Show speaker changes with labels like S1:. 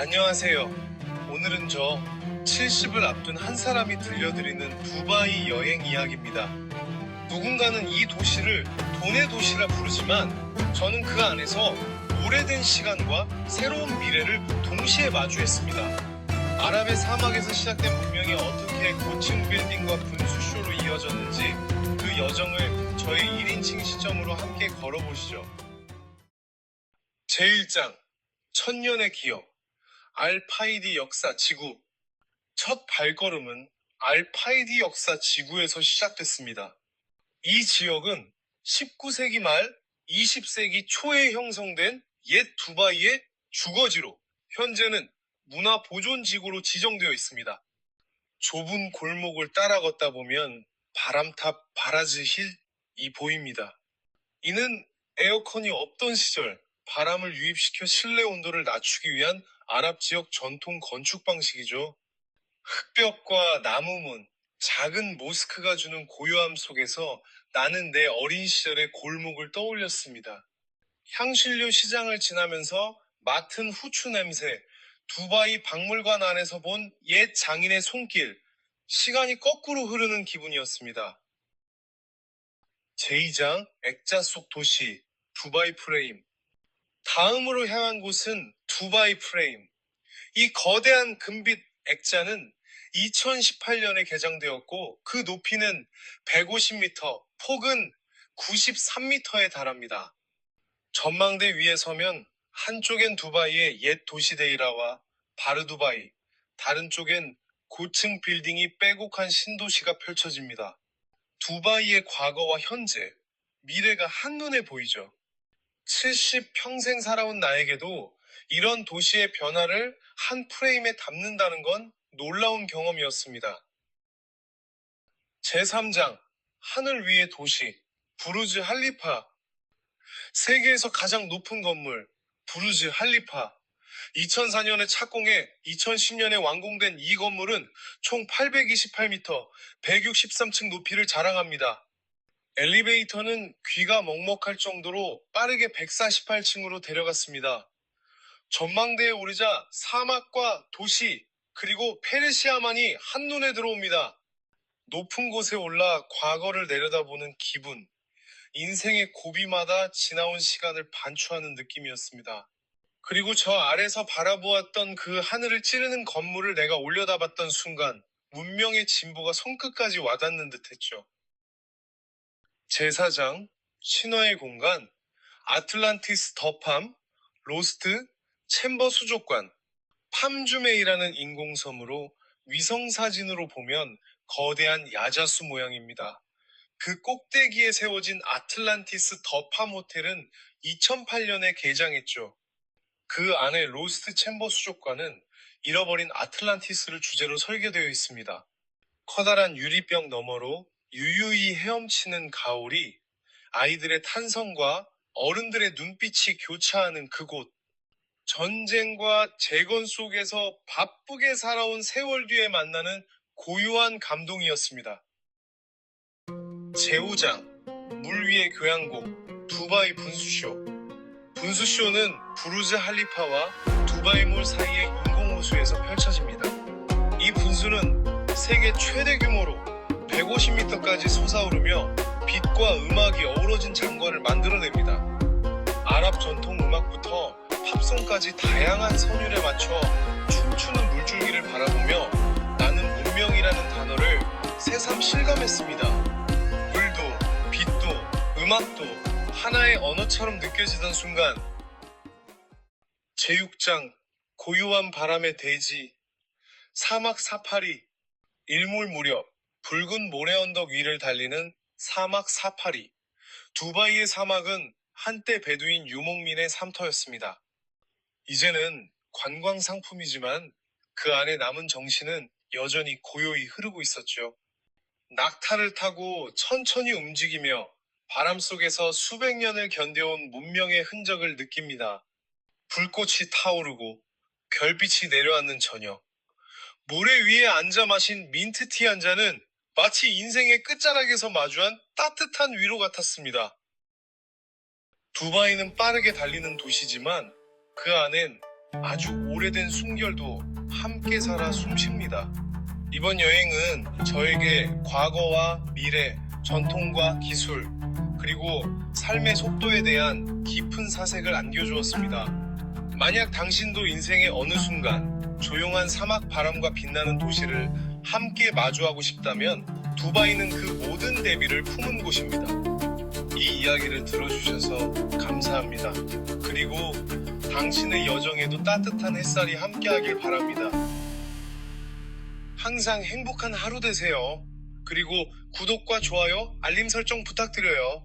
S1: 안녕하세요. 오늘은 저 70을 앞둔 한 사람이 들려드리는 두바이 여행 이야기입니다. 누군가는 이 도시를 돈의 도시라 부르지만 저는 그 안에서 오래된 시간과 새로운 미래를 동시에 마주했습니다. 아랍의 사막에서 시작된 문명이 어떻게 고층 빌딩과 분수쇼로 이어졌는지 그 여정을 저의 1인칭 시점으로 함께 걸어보시죠. 제1장 천년의 기억 알파이디 역사 지구 첫 발걸음은 알파이디 역사 지구에서 시작됐습니다. 이 지역은 19세기 말 20세기 초에 형성된 옛 두바이의 주거지로 현재는 문화 보존 지구로 지정되어 있습니다. 좁은 골목을 따라 걷다 보면 바람탑 바라즈 힐이 보입니다. 이는 에어컨이 없던 시절 바람을 유입시켜 실내 온도를 낮추기 위한 아랍 지역 전통 건축 방식이죠. 흙벽과 나무문, 작은 모스크가 주는 고요함 속에서 나는 내 어린 시절의 골목을 떠올렸습니다. 향신료 시장을 지나면서 맡은 후추 냄새, 두바이 박물관 안에서 본 옛 장인의 손길, 시간이 거꾸로 흐르는 기분이었습니다. 제2장 액자 속 도시, 두바이 프레임. 다음으로 향한 곳은 두바이 프레임. 이 거대한 금빛 액자는 2018년에 개장되었고 그 높이는 150m, 폭은 93m에 달합니다. 전망대 위에 서면 한쪽엔 두바이의 옛 도시 데이라와 바르두바이, 다른 쪽엔 고층 빌딩이 빼곡한 신도시가 펼쳐집니다. 두바이의 과거와 현재, 미래가 한눈에 보이죠. 70 평생 살아온 나에게도 이런 도시의 변화를 한 프레임에 담는다는 건 놀라운 경험이었습니다. 제3장 하늘 위의 도시 부르즈 할리파 세계에서 가장 높은 건물 부르즈 할리파 2004년에 착공해 2010년에 완공된 이 건물은 총 828m, 163층 높이를 자랑합니다. 엘리베이터는 귀가 먹먹할 정도로 빠르게 148층으로 데려갔습니다. 전망대에 오르자 사막과 도시, 그리고 페르시아만이 한눈에 들어옵니다. 높은 곳에 올라 과거를 내려다보는 기분, 인생의 고비마다 지나온 시간을 반추하는 느낌이었습니다. 그리고 저 아래서 바라보았던 그 하늘을 찌르는 건물을 내가 올려다봤던 순간, 문명의 진보가 손끝까지 와닿는 듯 했죠. 제4장, 신화의 공간, 아틀란티스 더팜, 로스트, 챔버 수족관, 팜주메이라는 인공섬으로 위성사진으로 보면 거대한 야자수 모양입니다. 그 꼭대기에 세워진 아틀란티스 더팜 호텔은 2008년에 개장했죠. 그 안에 로스트 챔버 수족관은 잃어버린 아틀란티스를 주제로 설계되어 있습니다. 커다란 유리병 너머로 유유히 헤엄치는 가오리, 아이들의 탄성과 어른들의 눈빛이 교차하는 그곳, 전쟁과 재건 속에서 바쁘게 살아온 세월 뒤에 만나는 고요한 감동이었습니다. 제5장 물 위의 교향곡 두바이 분수쇼 분수쇼는 부르즈 할리파와 두바이몰 사이의 인공호수에서 펼쳐집니다. 이 분수는 세계 최대 규모로 150m까지 솟아오르며 빛과 음악이 어우러진 장관을 만들어냅니다. 아랍 전통 음악부터 팝송까지 다양한 선율에 맞춰 춤추는 물줄기를 바라보며 나는 문명이라는 단어를 새삼 실감했습니다. 물도, 빛도, 음악도 하나의 언어처럼 느껴지던 순간 제6장 고요한 바람의 대지 사막 사파리 일몰 무렵 붉은 모래 언덕 위를 달리는 사막 사파리 두바이의 사막은 한때 베두인 유목민의 삼터였습니다. 이제는 관광 상품이지만 그 안에 남은 정신은 여전히 고요히 흐르고 있었죠. 낙타를 타고 천천히 움직이며 바람 속에서 수백 년을 견뎌온 문명의 흔적을 느낍니다. 불꽃이 타오르고 별빛이 내려앉는 저녁. 모래 위에 앉아 마신 민트티 한 잔은 마치 인생의 끝자락에서 마주한 따뜻한 위로 같았습니다. 두바이는 빠르게 달리는 도시지만 그 안엔 아주 오래된 숨결도 함께 살아 숨쉽니다. 이번 여행은 저에게 과거와 미래, 전통과 기술, 그리고 삶의 속도에 대한 깊은 사색을 안겨주었습니다. 만약 당신도 인생의 어느 순간 조용한 사막 바람과 빛나는 도시를 함께 마주하고 싶다면 두바이는 그 모든 대비를 품은 곳입니다. 이 이야기를 들어주셔서 감사합니다. 그리고 당신의 여정에도 따뜻한 햇살이 함께하길 바랍니다. 항상 행복한 하루 되세요. 그리고 구독과 좋아요, 알림 설정 부탁드려요.